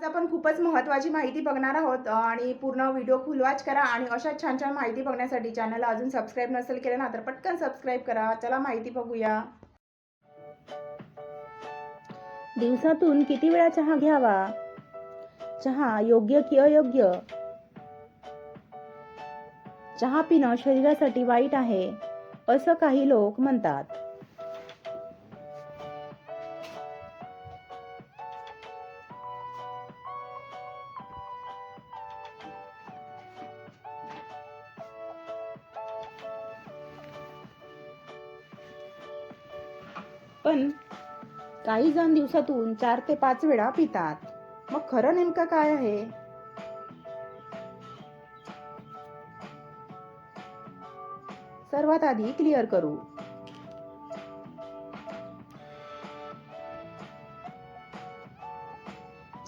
आज आपण खूपच महत्त्वाची माहिती बघणार आहोत आणि पूर्ण व्हिडिओ फुल वॉच करा आणि अशा छान छान माहिती बघण्यासाठी चॅनलला अजून सबस्क्राईब नसेल केलं ना तर पटकन सबस्क्राईब करा. चला माहिती बघूया. दिवसातून किती वेळा चहा घ्यावा? चहा योग्य की अयोग्य? चहा पिणं शरीरासाठी वाईट आहे असं काही लोक म्हणतात. पण काही जण दिवसातून चार ते पाच वेळा पितात. मग खरं नेमकं काय आहे? सर्वात आधी क्लिअर करू.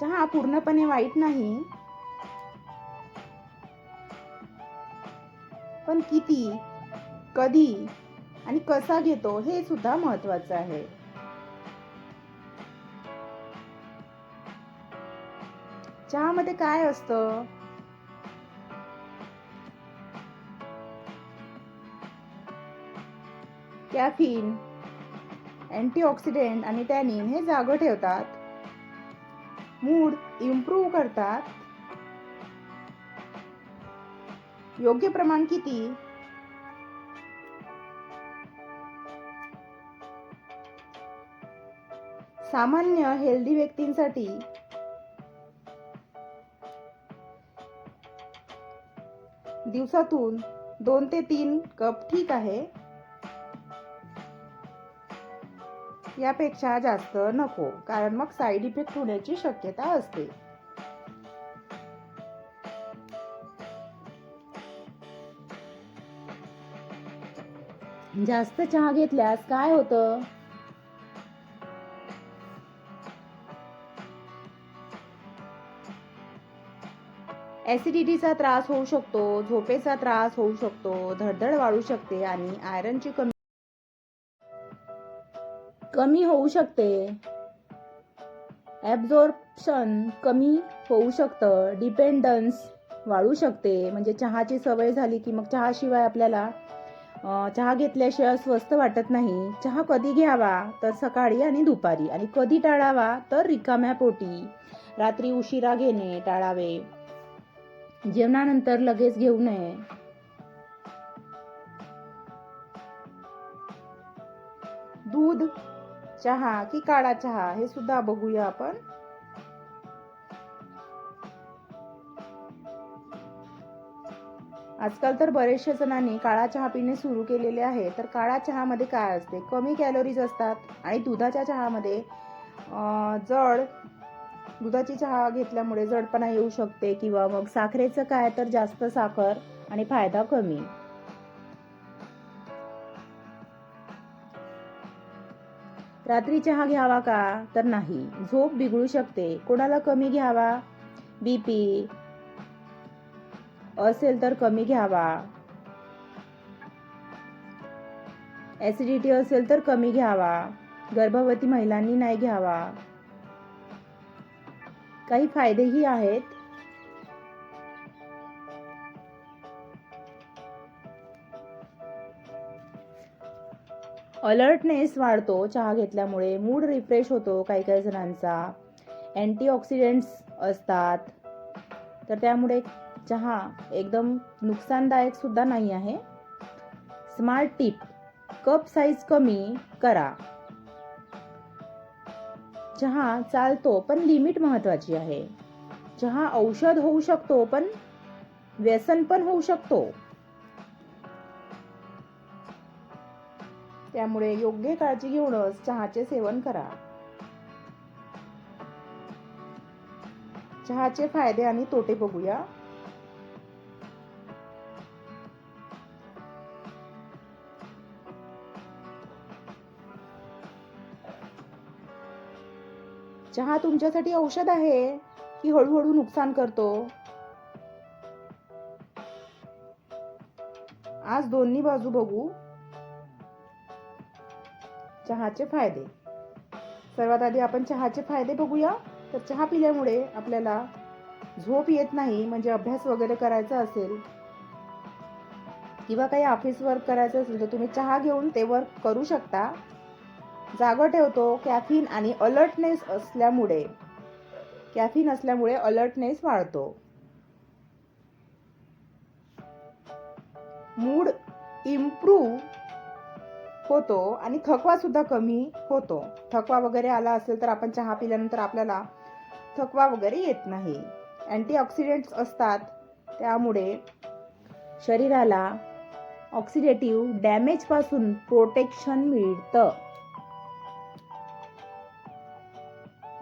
चहा पूर्णपणे वाईट नाही. पण किती? कधी? आणि कसा घेतो हे सुद्धा महत्वाचं आहे. चहामध्ये काय असतं? कॅफिन अँटीऑक्सिडेंट आणि टॅनिन हे जागं ठेवतात. मूड इम्प्रूव्ह करतात. योग्य प्रमाण किती? सामान्य हेल्दी व्यक्तींसाठी. दिवसातून दोन ते तीन कप ठीक आहे. यापेक्षा जास्त नको कारण मग साईड इफेक्ट होण्याची शक्यता असते. जास्त चहा घेतल्यास काय होतं? ऍसिडिटीचा त्रास होऊ शकतो झोपेचा त्रास होऊ शकतो धडधड वाढू शकते आणि आयरनची कमी कमी होऊ शकते. ॲब्झॉर्प्शन कमी होऊ शकतं. डिपेंडन्स वाढू शकते. म्हणजे चहाची सवय झाली की मग चहाशिवाय आपल्याला चहा घेतल्याशिवाय स्वस्त वाटत नाही. चहा कधी घ्यावा? तर सकाळी आणि दुपारी. आणि कधी टाळावा? तर रिकाम्या पोटी. रात्री उशिरा घेणे टाळावे. जेवणानंतर लगेच घेऊ नये. दूध चहा की काळा चहा हे सुद्धा बघूया आपण. आजकाल तर बरेचशे जणांनी काळा चहा पिणे सुरू केलेले आहे. तर काळा चहामध्ये काय असते? कमी कॅलरीज असतात आणि दुधाच्या चहामध्ये अं, जड दुधाची चहा घेतल्यामुळे जडपणा येऊ शकते किंवा मग साखरेचं काय तर जास्त साखर आणि फायदा कमी. रात्री चहा घ्यावा का? तर नाही. झोप बिघडू शकते. कोणाला कमी घ्यावा? बीपी असेल तर कमी घ्यावा. ऍसिडिटी असेल तर कमी घ्यावा. गर्भवती महिलांनी नाही घ्यावा. काही फायदेही आहेत. अलर्टनेस वाढतो चहा घेतल्यामुळे मूड रिफ्रेश होतो काही काही जणांचा. अँटीऑक्सिडेंट्स असतात. तर त्यामुळे चहा एकदम नुकसानदायक सुद्धा नाही आहे. स्मार्ट टिप कप साईज कमी करा. चहा चालतो पण लिमिट महत्वाची आहे. चहा औषध होऊ शकतो पण व्यसन पण होऊ शकतो. त्यामुळे योग्य काळजी घेऊनच चहाचे सेवन करा. चहाचे फायदे आणि तोटे बघूया. चहा तुमच्यासाठी औषध आहे की हळूहळू नुकसान करतो? आज दोन्ही बाजू बघू. चहाचे फायदे. सर्वात आधी आपण चहाचे फायदे बघूया. तर चहा पिल्यामुळे आपल्याला झोप येत नाही म्हणजे अभ्यास वगैरे करायचा असेल किंवा काही ऑफिस वर्क करायचं असेल तर तुम्ही चहा घेऊन ते वर्क करू शकता. जागं ठेवतो कॅफिन आणि अलर्टनेस असल्यामुळे. कॅफिन असल्यामुळे अलर्टनेस वाढतो. मूड इम्प्रूव्ह होतो आणि थकवा सुद्धा कमी होतो. थकवा वगैरे आला असेल तर आपण चहा पिल्यानंतर आपल्याला थकवा वगैरे येत नाही. अँटीऑक्सिडेंट्स असतात. त्यामुळे शरीराला ऑक्सिडेटिव्ह डॅमेजपासून प्रोटेक्शन मिळतं.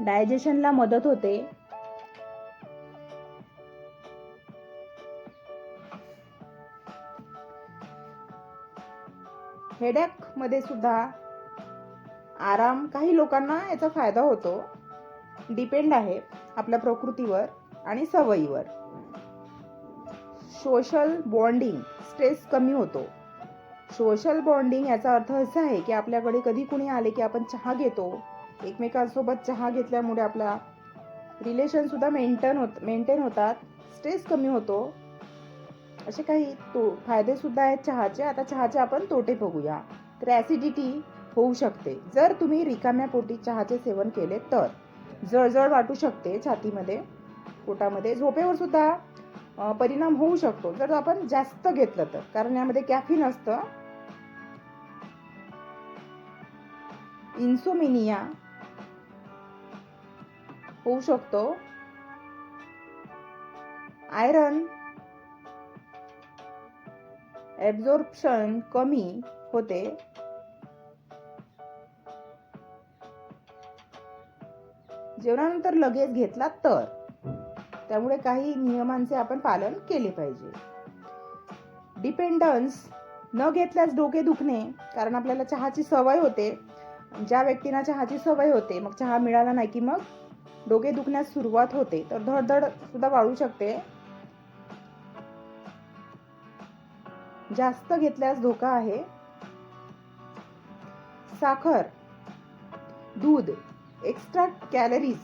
डायजेशनला मदत होते. हेडॅकमध्ये सुद्धा आराम काही लोकांना याचा फायदा होतो. डिपेंड आहे आपल्या प्रकृतीवर आणि सवयीवर. सोशल बॉन्डिंग स्ट्रेस कमी होतो. सोशल बॉन्डिंग याचा अर्थ असा आहे की आपल्याकडे कधी कुणी आले की आपण चहा घेतो एकमेकांसोबत चहा घेतल्यामुळे आपला रिलेशनसुद्धा मेंटेन होत मेंटेन होतात. स्ट्रेस कमी होतो. असे काही तो फायदेसुद्धा आहेत चहाचे. आता चहाचे आपण तोटे बघूया. तर ॲसिडिटी होऊ शकते. जर तुम्ही रिकाम्या पोटी चहाचे सेवन केले तर जळजळ वाटू शकते छातीमध्ये पोटामध्ये. झोपेवर सुद्धा परिणाम होऊ शकतो. जर आपण जास्त घेतलं तर. कारण यामध्ये कॅफिन असतं. इन्सोमिनिया होऊ शकतो. आयरन ॲब्झॉर्प्शन कमी होते. जेवणानंतर लगेच घेतला तर. त्यामुळे काही नियमांचे आपण पालन केले पाहिजे. डिपेंडन्स न घेतल्यास डोके दुखणे कारण आपल्याला चहाची सवय होते. ज्या व्यक्तींना चहाची सवय होते मग चहा मिळाला नाही की मग डोके दुखण्यास सुरुवात होते तर धडधड सुद्धा वाढू शकते. जास्त घेतल्यास धोका आहे. साखर दूध एक्स्ट्रा कॅलरीज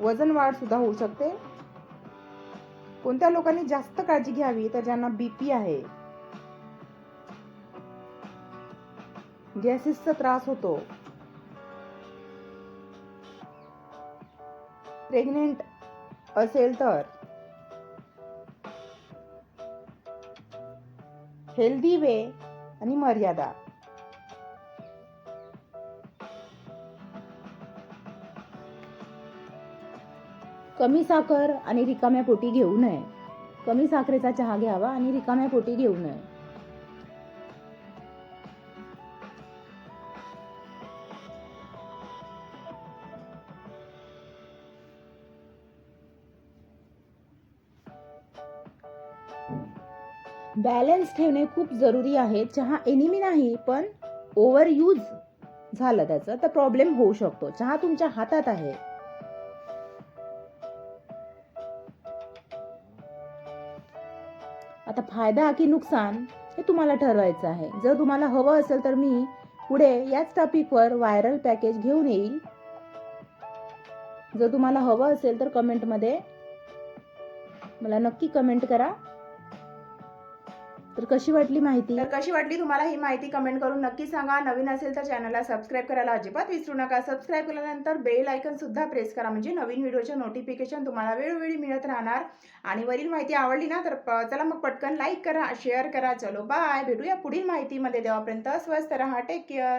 वजन वाढ सुद्धा होऊ शकते. कोणत्या लोकांनी जास्त काळजी घ्यावी तर ज्यांना बीपी आहे. गॅसेसचा त्रास होतो. प्रेग्नेंट असेल तर हेल्दी वे आणि मर्यादा. कमी साखर आणि रिकाम्या पोटी घेऊ नये. कमी साखरेचा चहा घ्यावा आणि रिकाम्या पोटी घेऊ नये. बॅलन्स ठेवणे खूप जरुरी आहे. चहा एनिमी नाही पण ओव्हर यूज झालं त्याचं तर प्रॉब्लेम होऊ शकतो. चहा तुमच्या हातात आहे. आता फायदा की नुकसान हे तुम्हाला ठरवायचं आहे. जर तुम्हाला हवं असेल तर मी पुढे याच टॉपिकवर व्हायरल पॅकेज घेऊन येईल. जर तुम्हाला हवं असेल तर कमेंटमध्ये मला नक्की कमेंट करा. तर कशी वाटली माहिती? तर कशी वाटली तुम्हाला ही माहिती कमेंट करून नक्की सांगा. नवीन असेल तर चॅनलला सबस्क्राईब करायला अजिबात विसरू नका. सबस्क्राईब केल्यानंतर बेल आयकन सुद्धा प्रेस करा. म्हणजे नवीन व्हिडिओचे नोटिफिकेशन तुम्हाला वेळोवेळी मिळत राहणार. आणि वरील माहिती आवडली ना तर प- चला मग पटकन लाईक करा शेअर करा. चलो बाय भेटूया पुढील माहितीमध्ये. देवापर्यंत स्वस्त रहा. Take care